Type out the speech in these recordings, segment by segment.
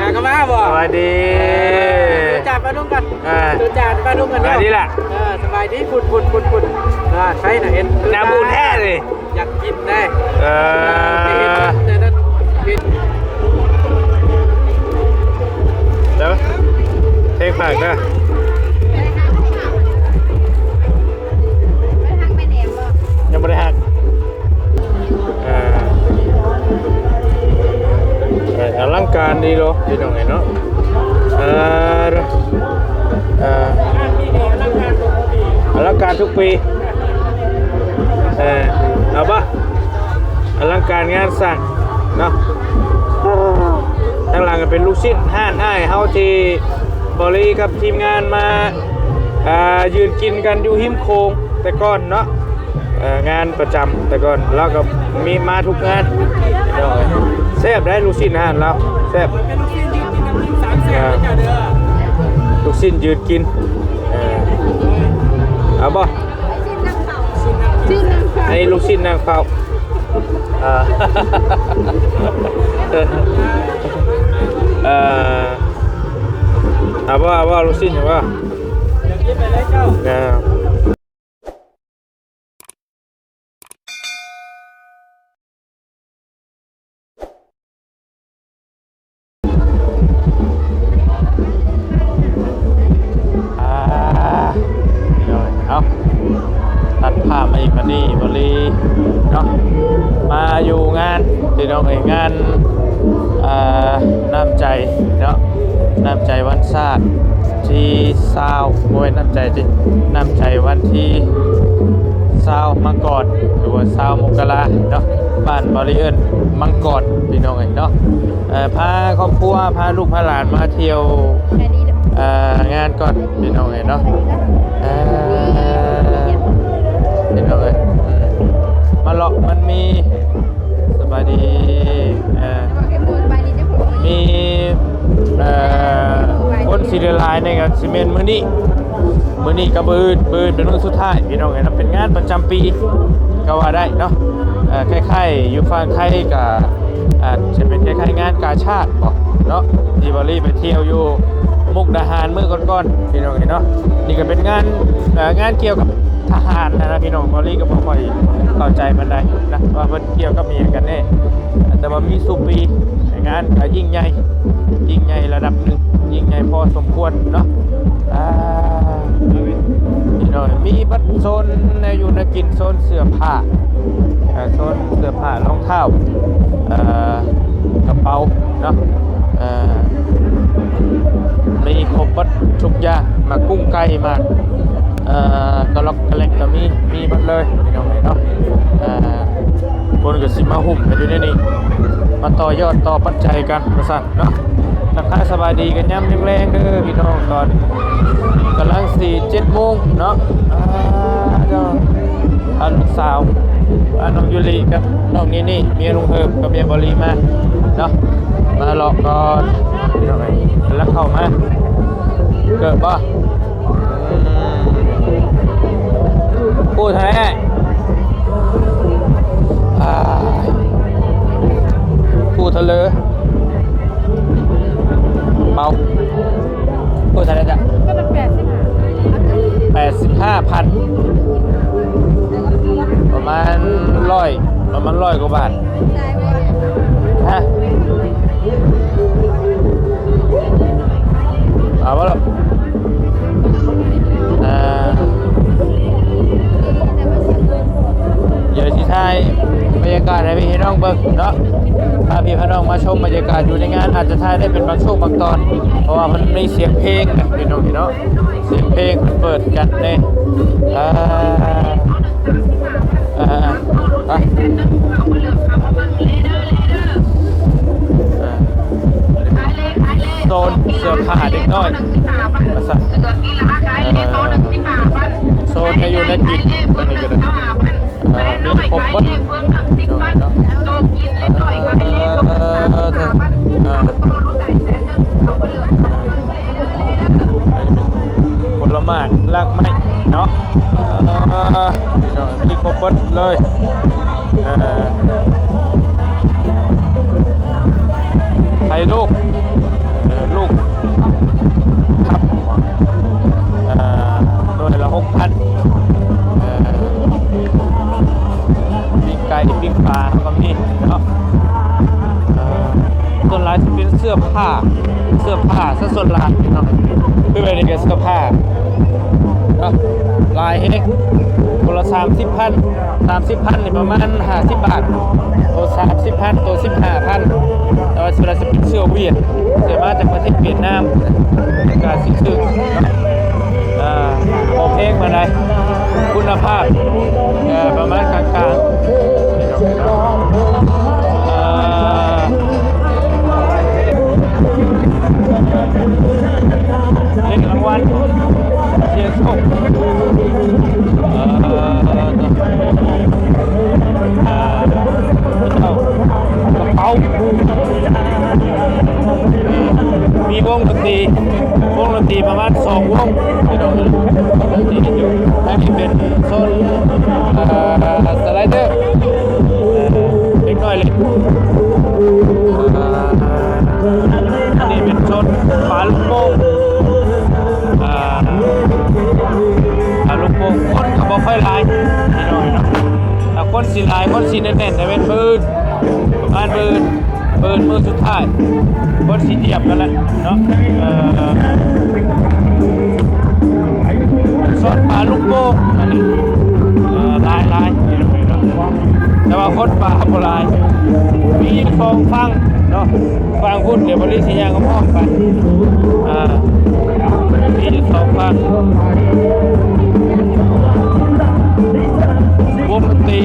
หากมาบ่สวัสดีดูจ่าป้านุ่งกันอ่าดูจ่าป้านุ่งกันสวัสดีล่ะเออสบายดีฝุ่นฝุ่นฝุ่นฝุ่นอ่าใช่น่ะเห็นหน้าบูนแท้เลยอยากกินได้เออเห็นแต่นั้นกินเดี๋ยวเพลงฝากนะ ลังการดีเหรอพี่น้องเห็นเนาะเออเอออลังการทุกปีเออเอาปะอลังการงานสั่งเนาะทางหลังก็เป็นลูกศิษย์ห้านอ้ายเฮาที่บริกับทีมงานมาอ่ายืนกินกันอยู่หิมโคงแต่ก่อนเนาะ งานประจำแต่ก่อนเราก็มีมาทุกงานเดี๋ยวแซ่บได้ลูกชิ้นอาหารเราแซ่บเป็นลูกชิ้นยืนกินน้ำพริกสามแสนเจ้าเด้อลูกชิ้นยืนกินเออเอาบ่ชื่อนางเฝ้าชื่อนางเฝ้าอันนี้ลูกชิ้นนางเฝ้าเออเออเอาบ่เอาบ่ลูกชิ้นเอาบ่อยากกินไอีกมานี่บรีเนาะมาอยู่งานที่น้องเองงานอ่าน้ำใจเนาะน้ำใจวันชาติที่ซาวโอ้ยน้ำใจที่น้ำใจวันที่ซาวมังกรหรือว่าซาวมกราเนาะบ้านบริเอิญมังกรพี่น้องเองเนาะเอ่อพาครอบครัวพาลูกพาหลานมาเที่ยวแค่นี้เด้อเอ่องานก่อนพี่น้องเอ๋ยเนาะเอ่อ พี่น้องเอ๋ยอืมมาเลาะมันมีสบายดีเอ่อเอาไปพูดไปนี่จะพูดมีเอ่อคนสีเดลายในกับซีเมนต์มื้อนี้มื้อนี้กับบืนบืนเป็นมื้อสุดท้ายพี่น้องเอ๋ยเนาะเป็นงานประจำปีก็ว่าได้เนาะเอ่อคล้ายๆอยู่ฝั่งไทยกับอาจจะเป็นคล้ายๆงานกาชาติบอกเนาะที่บาลีไปเที่ยวอยู่ มุกดาหารเมื่อก่อนๆพี่น้องเห็นเนาะนี่ก็เป็นงานงานเกี่ยวกับทหารนะพี่น้องบอลี่ก็บ่ค่อยเข้าใจมันได้นะว่ามันเกี่ยวกับมีหยังกันแน่แต่ว่ามีสุปีงานก็ยิ่งใหญ่ยิ่งใหญ่ระดับหนึ่งยิ่งใหญ่พอสมควรเนาะพี่น้องมีบัตรโซนในอยู่ในกินโซนเสื้อผ้าโซนเสื้อผ้ารองเท้ากระเป๋าเนาะ มีครบบัดทุกอย่างมากุ้งไก่มาเอ่อกระลอกกระเล็กก็มีมีหมดเลยพี่น้องเนาะเอ่อบนกับสิมาหุ่มกันอยู่ในนี้มาต่อยอดต่อปัจจัยกันประสานเนาะทักทายสบายดีกันย่ำแรงๆเด้อพี่น้องตอนกำลังสี่เจ็ดโมงเนาะอ่าเจ้า อันลูกสาวอันน้องยูริกับน้องนี่นี่เมียลุงเฮิมกับเมียบอลีมาเนาะมาหลอกก่อนพี่น้องเอ้ยแล้วเข้ามาเกิดป่ะพูดแท้อ่าพูดทะเลเบาพูดทะเลจ้ะก็เป็นแปดสิบห้าแปดสิบห้าพัน ประมาณร้อยประมาณร้อยกว่าบาทได้ไหมฮะเอาวะล่ะอ่าเดี๋ยวที่ไทยบรรยากาศให้พี่น้องเบิ่งเนาะพาพี่พน้องมาชมบรรยากาศอยู่ในงานอาจจะถ่ายได้เป็นบางช่วงบางตอน เพราะว่ามันมีเสียงเพลงนะพี่น้องพี่เนาะเสียงเพลงมันเปิดกันเนี่ย ผลไม้รากไม้เนาะเอ่อเนาะมีครบหมดเลยเอ่อให้ลูกลูก ปิ้งไก่ปิ้งปลาก็มีเนาะส่วนหลายจะเป็นเสื้อผ้า เสื้อผ้าซะส่วนหลายเนาะคือเป็นเสื้อผ้าเนาะลายเอ็กคนละสามสิบพันสามสิบพันนี่ประมาณห้าสิบบาทตัวสามสิบพันตัวสิบห้าพันแต่ว่าเวลาจะเป็นเสื้อเวียดเสื้อมาจากประเทศเวียดนามในการซื้อเนาะอ่าโอเพลงมาได้คุณภาพประมาณกลางๆ เนาะอ่าเล่นรางวัลเชียร์ส่งเอ่อเอ่อเอ่อกระเป๋ามีวงดนตรีวงดนตรีประมาณสองวงที่เราที่อยู่และนี่เป็นโซนเอ่อสไลเดอร์เอ่อเล็กน้ อยเล็กเอ่ออันนี้เป็นโซนปลาลูกโป่งอ่าลูกโป่งคนก็บ่ค่อยลายนิดหน่อยเนาะถ้าคนสิหลายคนสิแน่นๆแต่เป็นปืนประมาณปืนปืนมือสุดท้ายคนสิเหยียบกันแหละเนาะเอ่อสอนปลาลูกโป่งอันนี้ลายลาย แต่ว่าคนปลาโบ่หลายมีฟองฟังเนาะฟังพูดเดี๋ยวบริสิยางก็พ้อมไปอ่ามีสองฟังวงดนตรี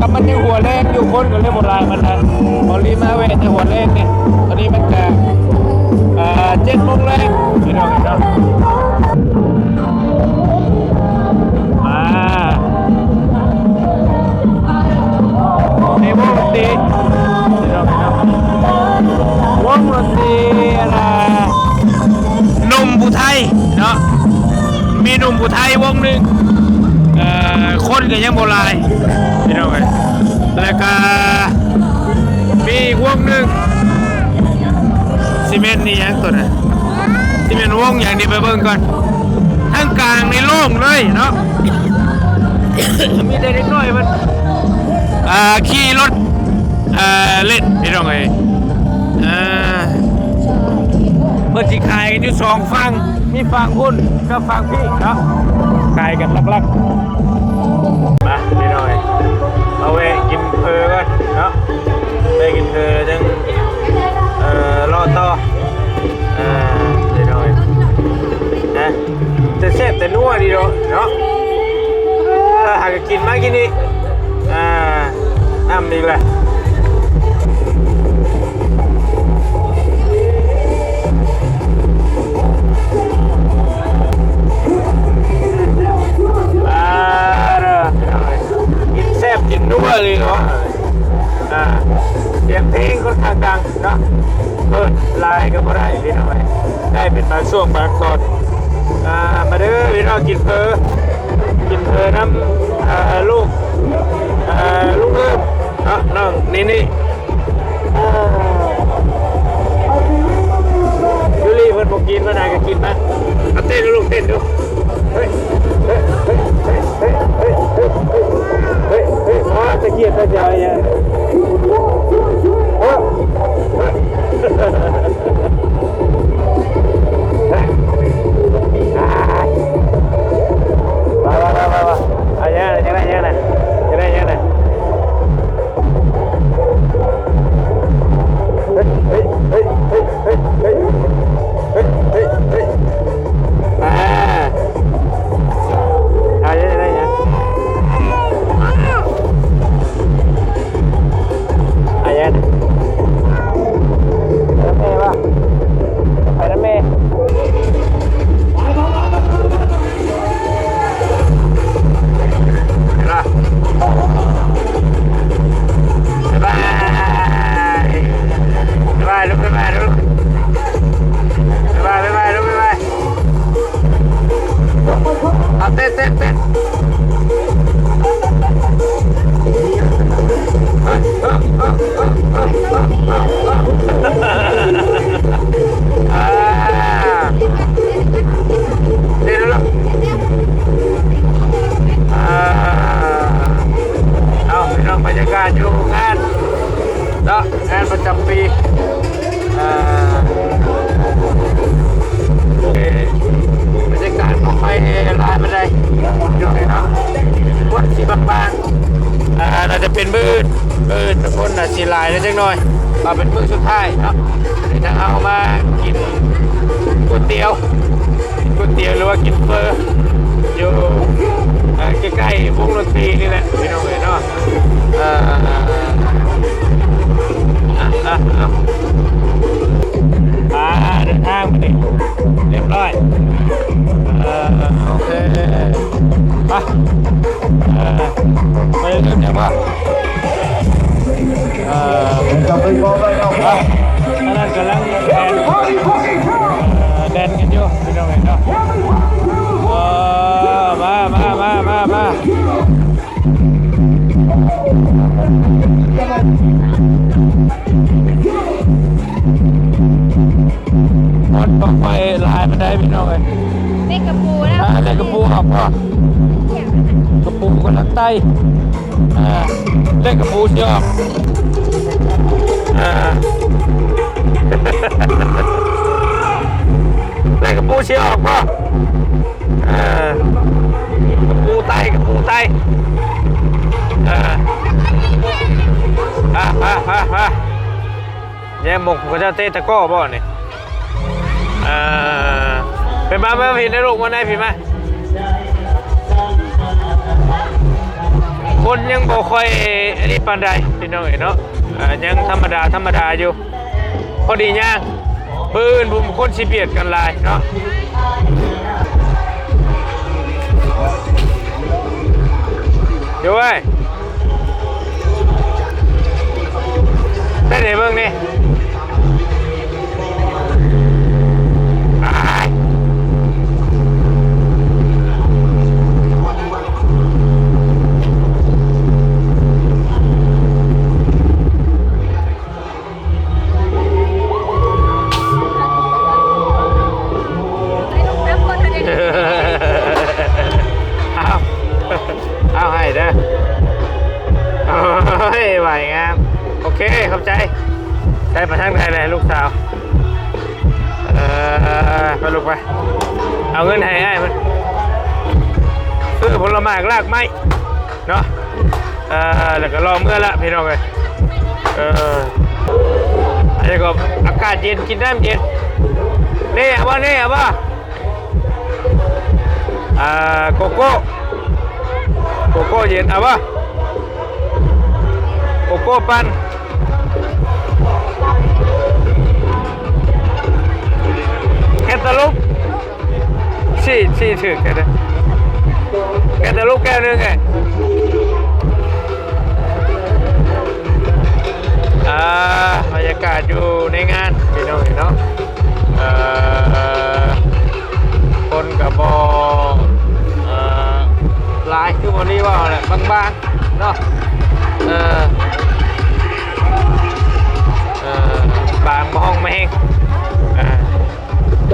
กับมันยังหัวแรกอยู่คนก็เล่นโบราณมันนะพอรีมาเวทในหัวแรกเนี่ยตอนนี้มันจะอ่าเจ็ดโมงแรกพี่น้องเนาะ ไทยวงหนึ่งคนก็ยังโบราณพี่น้องเอ้ยแล้วก็มีอีกวงหนึ่งซีเมนต์นี่ยังตัวนะซีเมนต์วงอย่างนี้ไปเบิ่งก่อนทั้งกลางในโล่งเลยเนาะมีแต่เด็กน้อยมันขี่รถเล่นพี่น้องเอ้ยเพื่อที่ขายกันอยู่สองฝั่ง มีฝั่งพุ่นกับฝั่งพี่เนาะขายกันลักๆมาพี่หน่อย เอาไว้กินเพอก่อนเนาะไปกินเพอจังเอ่อรอต่อเอ่อพี่หน่อยนะจะเสพแต่นัวดีเนาะเนาะเอ่อหากกินมากินนี่อ่าน้ำอีกแหละ วเลยเนาะอ่าเสียงเพลงค่อนข้างดังเนาะเปิดไลน์ก็บ่ได้พี่หน่อยได้เป็นบางช่วงบางตอนอ่ามาเด้อพี่น้องกินเพอกินเพอน้ำอ่าลูกอ่าลูกเอิ้มเนาะน้องนี่นี่ยูรี่เพิ่นบอกกินเพิ่นนายก็กินนะเอาเต้นลูกเต้นดูเฮ้ยเฮ้ยเฮ้ยเฮ้ยเฮ้ย Ой, ой, а, такие, кстати, а я... Bett, Bett, Bett. หลายนะจังหน่อยมาเป็นมื้อสุดท้ายเนาะเดี๋ยวจะเอามากินก๋วยเตี๋ยวก๋วยเตี๋ยวหรือว่ากินเฟอร์อยู่ใกล้ๆวงดนตรีนี่แหละพี่น้องเอ๋ยเนาะเอ่ออะอะอะอ่า ไตอ่าเล่นกระปูเชียวอกเล่นกระปูเชียวออกป่ะอ่ากระปูไตกระปูไตอ่าอ่ยหมกก็จะเตะตะก้อบ่เนี่ยเป็นมาเมื่อพี่ในลูกวันไหนพี่ม คนยังบ่ค่อยอันนี้ปานใดพี่น้องเอ๋เนาะอ่ายังธรรมดาธรรมดาอยู่ พอดีย่างปืนผมคนสิเบียดกันหลายเนาะเดี๋ยวเว้ยได้ไหนเบิ่งนี่ มาทางไหนเลยลูกสาว เออไปลูกไป เอาเงินให้ให้มันซื้อผลไม้ลากไม้เนาะเออแล้วก็รอเมื่อละพี่น้องเลยเอออันนี้ก็อากาศเย็นกินน้ำเย็นนี่เอาว่านี่เอาว่าอ่าโกโก้โกโก้เย็นเอาว่าโกโก้ปั่น แคนตาลูปสี่สี่ถือแค่นั้นแคนตาลูปแก้วนึงไงอ่าบรรยากาศอยู่ในงานพี่น้องเนาะ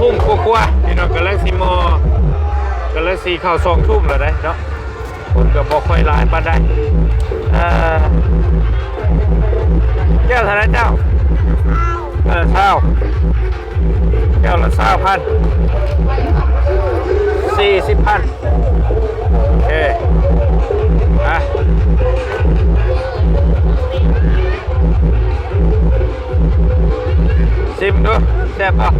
ทุ่มกว่าๆพี่น้องกำลังสีมอกำลังสีเข้าสองทุ่มแล้วได้เนาะคนกับบอค่อยหลายปานใดเอ่อแก้วธนาเจ้าเออเศร้าแก้วละเศร้าพันสี่สิบพันโอเคอะซิมดูแซ่บป่ะ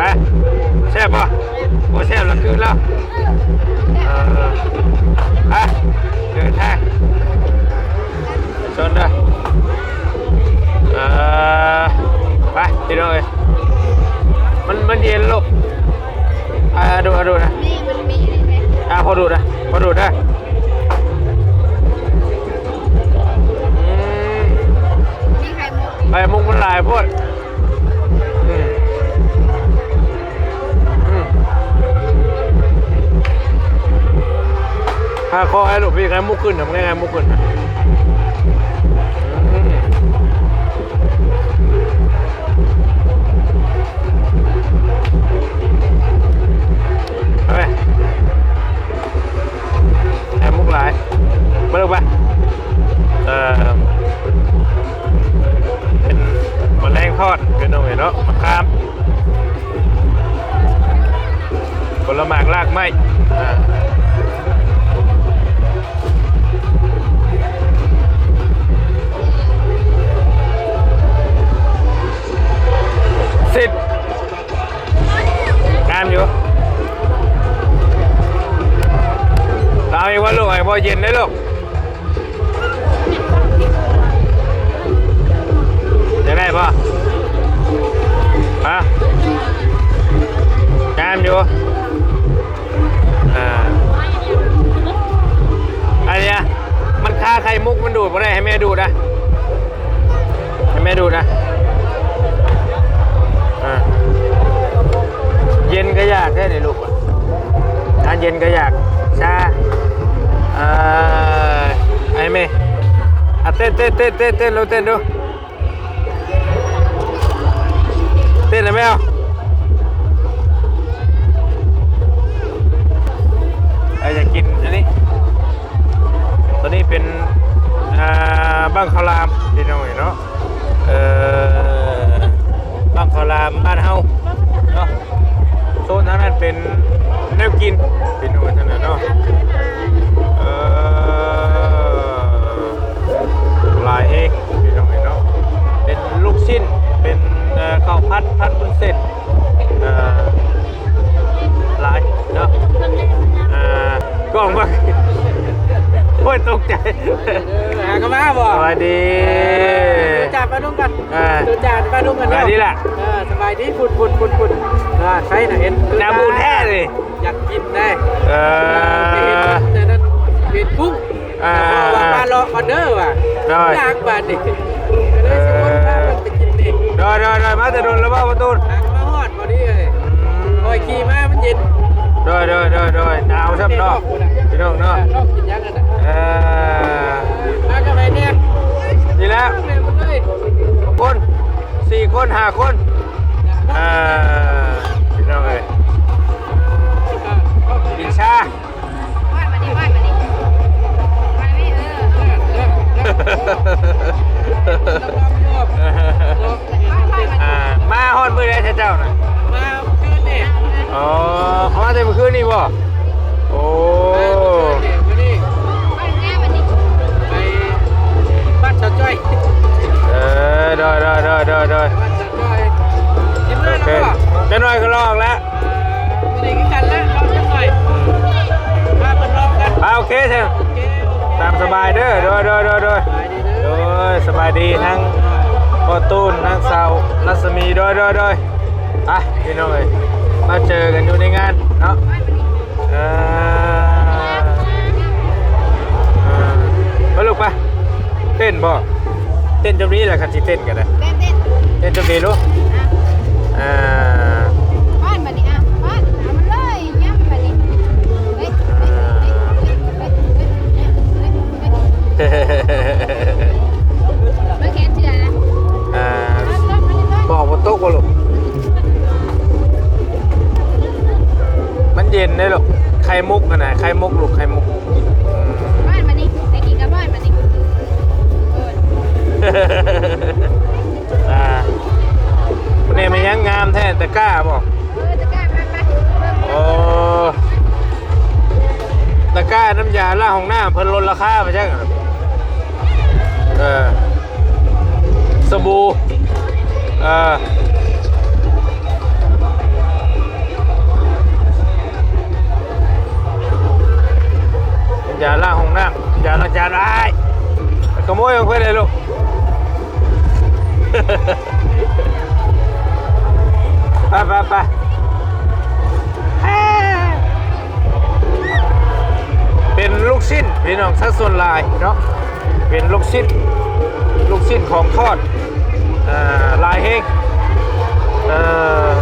อะแซ่บป่ะโอ้แซ่บแล้วคืนแล้วเอออะเดินทางชนด้วยเอ่อไปพี่น้องเอ้ยมันมันเย็นลูกอ่าดูอะดูนะ นี่มันมีนี่ไหมอ่าพอดูนะพอดูนะ ไข่มุกไอ้มุกมันหลายพวดถ้าคอให้ลูกพี่ไงมุกขึ้นทำไงไงมุกขึ้นไปแอบมุกหลายมาลูกไปเอ่อ ทอดเป็นน้องเห็นเนาะมะขามผลไม้ลากไม้สิบงามอยู่ตามอีกว่าลูกไอ้พอเย็นได้ลูกจะได้ปะามอยู่อ่าอันเนี้ยมันคาไข่มุกมันดูดมาได้ให้แม่ดูดนะให้แม่ดูดนะอ่าเย็นก็อยากแค่ไหนลูกอะเย็นก็อยากชาอ่าไอ้แม่อะเต้นเต้นเต้นเต้นเต้นเราเต้นดูเต้นเลยไหมเอา เอาอยากกินอันนี้ ตัวนี้เป็นบ้างข้าวหลามพี่น้องเนาะเออบ้างข้าวหลามบ้านเฮาเนาะโซนทางนั้นเป็นแนวกินพี่น้องทางนั้นเนาะเออลายเอกพี่น้องเนาะเป็นลูกชิ้นเป็นเอ่อข้าวพัดพัดบุญเส้นเอ่อ หลายเนาะอ่ากล้องมาโอ้ยตกใจหากันมาบ่สวัสดีดูจ่าปลาดุงกันอ่าดูจ่าปลาดุงกันสบายดีแหละเออสบายดีฝุ่นฝุ่นฝุ่นฝุ่นอ่าใช่นะเอ็นน้ำบูแท้เลยอยากกินได้เอเห็นอแต่นั้นเห็นกุ้งอ่าแต่ว่าปลาเลาะออเดอร์ว่ะได้อยากบาดดิก็เลยสิคนพามันไปกินดิเดินเดินเดินมาแต่โดนแล้วบ้าประตู อยขี่มามันเย็นเดินเดินเดินเดินหนาวช่ำเนาะพี่น้องเนาะนอกกินยังกันน่ะเออมากันไปเนี่ยดีแล้วเร็วเลยคนสี่คนห้าคนอ่าพี่น้องเอ้ยกินชาวาดมาดิวาดมาดิวาดไม่เอออ่ามาฮอดมือได้เจ้าน่ะมาคืนนี่ อ๋อเอามาแต่เมื่อคืนนี่บ่โอ้เออได้ได้ได้ได้ได้โอเคจะหน่อยก็ลองแล้วอ่าเปิดลองกันโอเคเถอะตามสบายเด้อโดยโดยโดยโดยโดยสบายดีทั้งพ่อตูนทั้งสาวรัศมีโดยโดยโดยอะพี่น้องเอย มาเจอกันอยู่ในงานเนาะเออเออไปลูกไปเต้นบ่เต้นจำนี้แหละคันสิเต้นกันนะเต้นเต้นเต้นจำนี้ลูกอ่าวาดมาดิอะวาดเอามันเลยย่ำมาดิเฮ้ยเฮ้ยเฮ้ยเฮ้ยเฮ้ยเฮ้ยเฮ้ยเฮ้ยไม่แค่เชื่อนะอ่าต้องมันต้องบอกบนโต๊ะบ่ลูกมันเย็ นได้ลูกไข่มุกกันนะไข่มุกลูกไข่มุกอืมวาดมาดิไอ้กี่กับวาดมาดิเอออ่าคุณเอมันยังงามแท้แต่กล้าบอกเออจะกล้าไปไปเบิ่งโอ้ตะกร้าน้ำยาล้างห้องน้ำเพิ่นลดราคาไปใช่ไหมเออสบู่เออ น้ำยาล้างห้องน้ำน้ำยาล้างจานไอ้ายไปขโมยของเพื่อนเลยลูกไปไปไปเป็นลูกชิ้นพี่น้องสัดส่วนลายเนาะเป็นลูกชิ้นลูกชิ้นของทอดอลายเฮงเอ่อ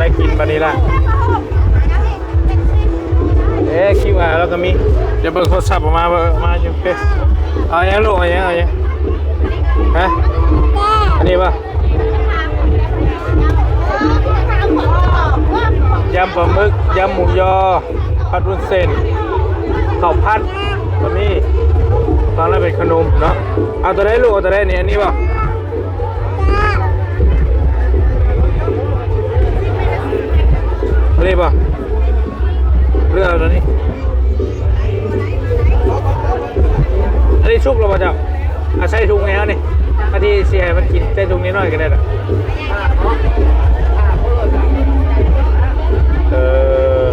ได้กินบันนี้ละเอ๊ะคิวอาร์แล้วก็มีเดี๋ยวเบิ่งโทรศัพท์ออกมาเบิ่งมาอยู่เฟซเอาอย่างลูกเอาอย่างเอาอย่างฮะอันนี้ปะยำปลาหมึกยำหมูยอผัดวุ้นเส้นข้าวผัดบะหมี่ตอนแรกเป็นขนมเนาะเอาตัวได้ลูกเอาตัวได้นี่อันนี้ปะ อันนี้ป่ะเลือกเอาตัวนี้อันนี้ชุกเราป่ะเจ้าอาใส่ถุงไงฮะนี่อันที่เสียมันกินใส่ถุงนี้หน่อยก็ได้ละเออ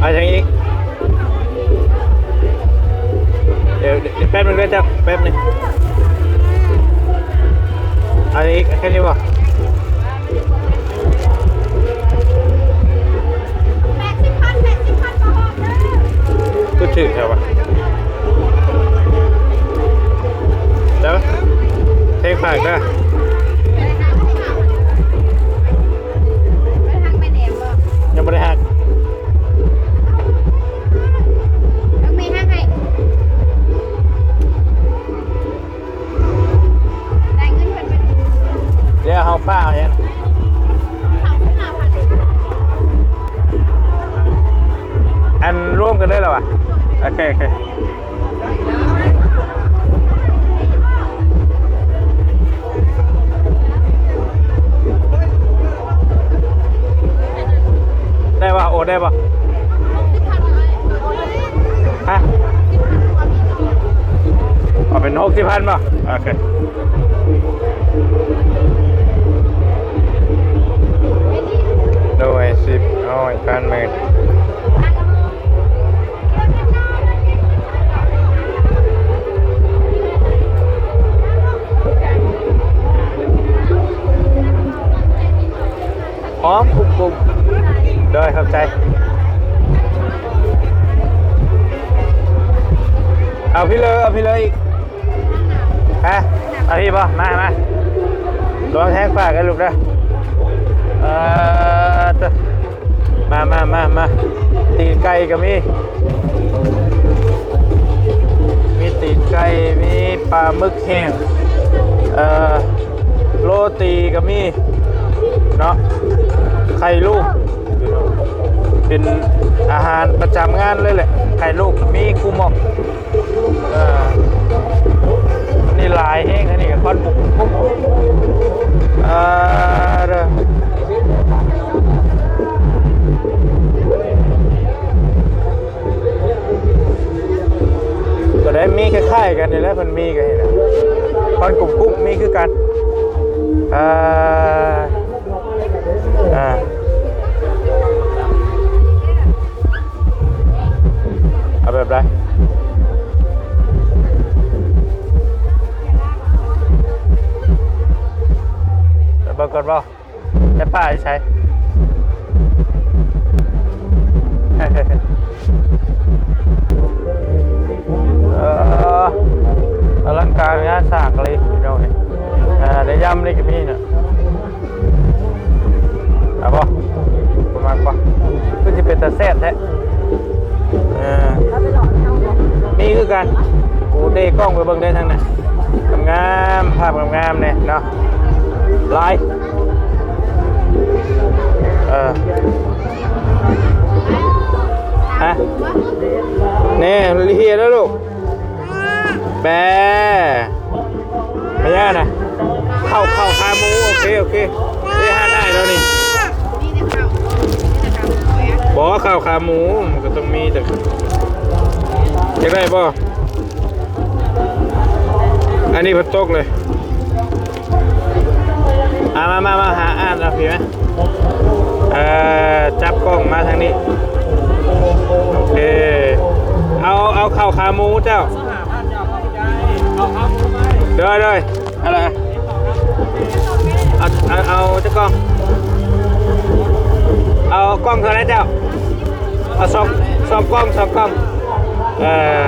เอาอย่างนี้เดี๋ยวเดี๋ยวแป๊บนึงด้วยจ้าแป๊บนึงเอาอีกแค่นี้ป่ะ ก็ถือแถววะเดี๋ยวเทคฝากนะยังไม่ได้หักเดี๋ยวเอาป้าเอาอย่างอันร่วมกันได้หรอวะ โอเคโอเคได้ปะโอได้ปะฮะ เอาเป็นหกสิบพันป่ะโอเคโดยสิบโอ้ยพันหมื่นพร้อมกลุ่มกลุ่มๆได้ครับใจเอาพี่เลยเอาพี่เลยอีกฮะเอาพี่ป่ะมามาลองแทงปากกันลูกเด้อเออเด้อมามามามาตีไก่ก็มีมีตีไก่มีปลาหมึกแห้งเอ่อโรตีก็มี เนาะไข่ลูก เป็นอาหารประจำงานเลยแหละไข่ลูกมีคูหมอกนี่ลายเองอันนี้กับคอนบุกปุ๊บอ่าเด้อก็ได้มีคล้ายๆกันนี่แหละมันมีกันนี่แหละคอนกลุ่มกุ๊บมีคือกันอ่า อ่าเอาแบบไรเดี๋ยวเบิกก่อนบ่ใช้ป้าใช้อลังการงานสร้างเลยพี่น้องเนี่ยอ่าได้ย้ำนี่กับพี่เนี่ย จะเป็นตาแซ่บแท้เออนี่คือกันกูเด้กล้องไปเบิ่งได้ทั้งนั้นงามภาพงามเนี่ยเนาะลายเออฮะนี่เฮียแล้วลูกแบไม่ยากนะเข้าเข้าขาหมูโอเค โอเคได้ห้าได้แล้วนี่ บอกว่ข้าวขาหมูมันก็ต้องมีแต่จะได้ป่อันนี้พัดตกเลยอามามามาหาอ่านเอาพี่ไหมเอ่อจับกล้องมาทางนี้โอเคเอาเอาข้าวขาหมูเจ้าเด้อเด้ออะไรเอาเอาเอาเจ้ากล้องเอากล้องเท่าไรเจ้า เอาสองสองกล้องสองกล้องเอ่อ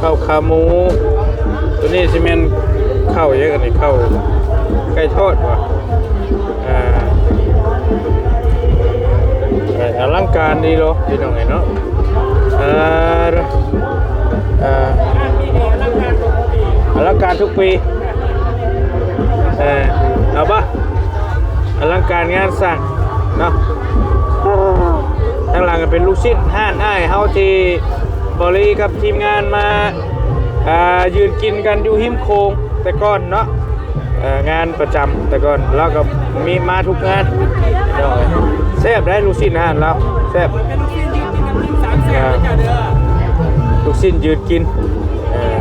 ข้าวขาหมู ตัวนี้ซีเมนข้าวเยอะกันนี่ข้าวไก่ทอดว่ะอ่าเอ่ออลังการดีเหรอพี่น้องไงเนาะอ่าอ่าอลังการทุกปีเออเอาปะ อลังการงานสร้างเนาะทางหลังก็เป็นลูกชิ้นห้านอ้ายเฮาที่บริกับทีมงานมาอ่ายืนกินกันอยู่หิมโคงแต่ก่อนเนาะเอ่องานประจำแต่ก่อนแล้วก็มีมาทุกงานเดี๋ยวแซ่บได้ลูกชิ้นอาหารแล้วแซ่บเป็นลูกชิ้นยืนกินน้ำจิ้มสามแสนเลยจ้ะเด้อลูกชิ้นยืนกินเออ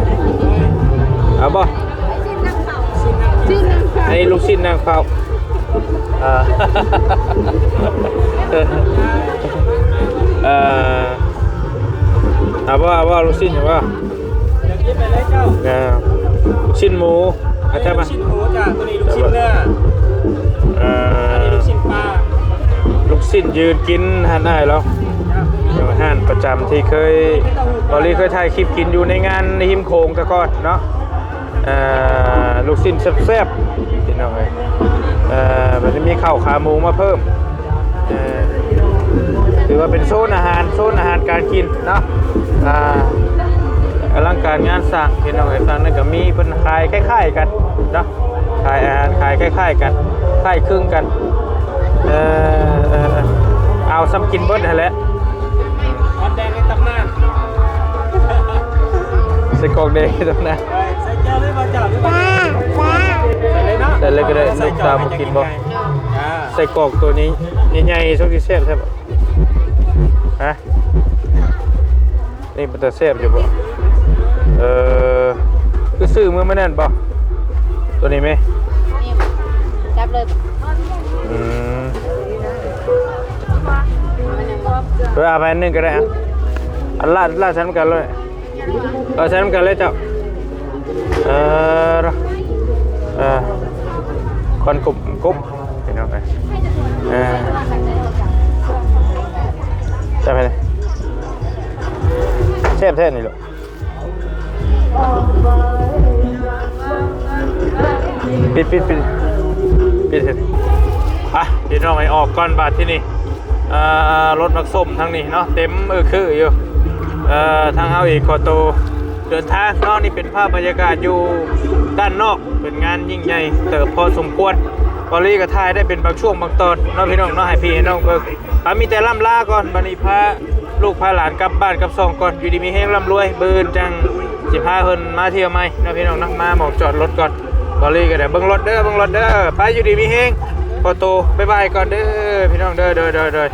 เอาบ่ชื่อนางฟ้าอันนี้ลูกชิ้นนางเฝ้า อ่าเอ่อเอาบ่เอาบ่ลูกชิ้นเอาบ่เดี๋ยวกินไปเลยเจ้าเออลูกชิ้นหมูอาจารย์ลูมากชิ้นหมูจ้ะตัวนี้ลูกชิ้นเนื้อเอ่อันนี้อลูกชิ้นปลาลูกชิ้นยืนกินหันได้แล้วเดี๋ยวห้านประจำที่เคยบอลลี่เคยถ่ายคลิปกินอยู่ในงานในหิมโคงแต่ก่อนเนาะเอ่อลูกชิ้นแซ่บๆพี่น้องเอ้ยเอ่อ มันจะมีข้าวขาหมูมาเพิ่มเอ่อถือว่าเป็นโซนอาหารโซนอาหารการกินเนาะอ่าอลังการงานสร้างพี่น้องเอ้ยฟังนั่นก็มีเพิ่นขายคล้ายๆกันเนาะขายอาหารขายคล้ายๆกันคล้ายคลึงกันเออเออเออเอาซ้ำกินเบิดนั่นแหละฮอตแดงในตำนานใส่กรอกแดงตรงนั้นใส่แก้วด้วยมาจ้ะด้วยมาฟ้า ใส่เลยเนาะแต่เลยก็ได้ลูกตามมากินบ่จ้าใส่กรอกตัวนี้ใหญ่ๆสักทีแซ่บใช่ปะฮะนี่มันจะแซ่บอยู่บ่เออคือซื้อมือไม่แน่นบ่ตัวนี้ไหมนี่จับเลยอืมเออเอาไปอันหนึงก็ได้อะอันลาดลาดฉันกันเลยเออฉันกันเลยเจ้าเออ เออคอนกรุบกรุบเห็นเอาไปเออใช่ไหมเนี่ยเทพเทพนี่ลูกปิดปิดปิดปิดเถอะอะพี่น้องไอ้ออกก่อนบาทที่นี่อ่ารถมักส้มทั้งนี้เนาะเต็มเออคืออยู่อ่อทางเฮาอีกขอตัว เดินทางนาะนี่เป็นภาพบรรยากาศอยู่ด้านนอกเป็นงานยิ่งใหญ่เติบพอสมควรบอลลี่กับทายได้เป็นบางช่วงบางตอนเนาะพี่น้องนาะให้พี่น้องเบิกปามีแต่ล่ำลาก่อนบันนี้พาลูกพาหลานกลับบ้านกลับซองก่อนอยู่ดีมีแห้งร่ำรวยเบินจังสิพาเพิ่นมาเที่ยวไหมเนาะพี่น้องนาะมาหมองจอดรถก่อนบอลลี่ก็ได้เบิ่งรถเด้อเบิ่งรถเด้อไปอยู่ดีมีแห้งพอโตบายบายก่อนเด้อพี่น้องเด้อเด้อเด้อเด้อ